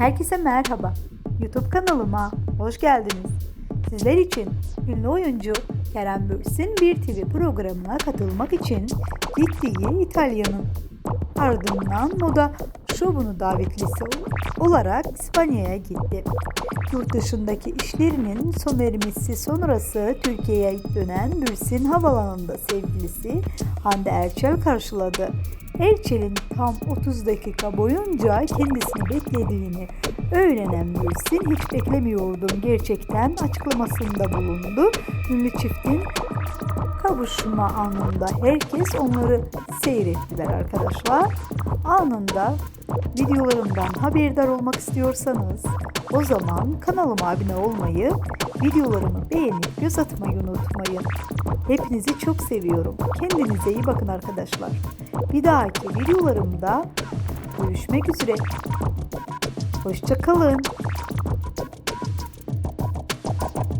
Herkese merhaba. YouTube kanalıma hoş geldiniz. Sizler için ünlü oyuncu Kerem Bürsin bir TV programına katılmak için gittiği İtalya'nın ardından moda şovunu davetlisi olarak İspanya'ya gitti. Yurt dışındaki işlerinin sona ermesi sonrası Türkiye'ye dönen Bürsin havalanında sevgilisi Hande Erçel karşıladı. Erçel'in tam 30 dakika boyunca kendisini beklediğini öğrenen Bürsin hiç beklemiyordum gerçekten açıklamasında bulundu. Ünlü çiftin kavuşma anında herkes onları seyrettiler arkadaşlar. Anında videolarımdan haberdar olmak istiyorsanız o zaman kanalıma abone olmayı, videolarımı beğenip göz atmayı unutmayın. Hepinizi çok seviyorum. Kendinize iyi bakın arkadaşlar. Bir dahaki videolarımda görüşmek üzere. Hoşçakalın.